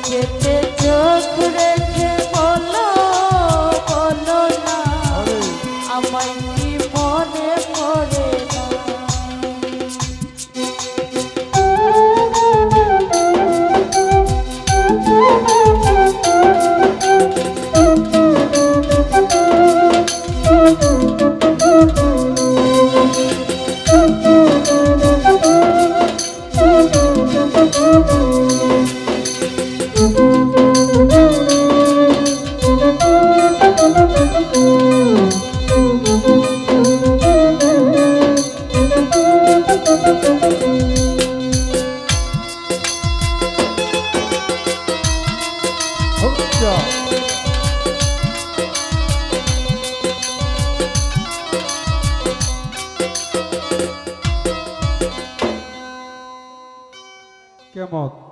চোখেতে চোখ রেখে বলো বলো না। আমায় কি মনে পড়ে না? কেমত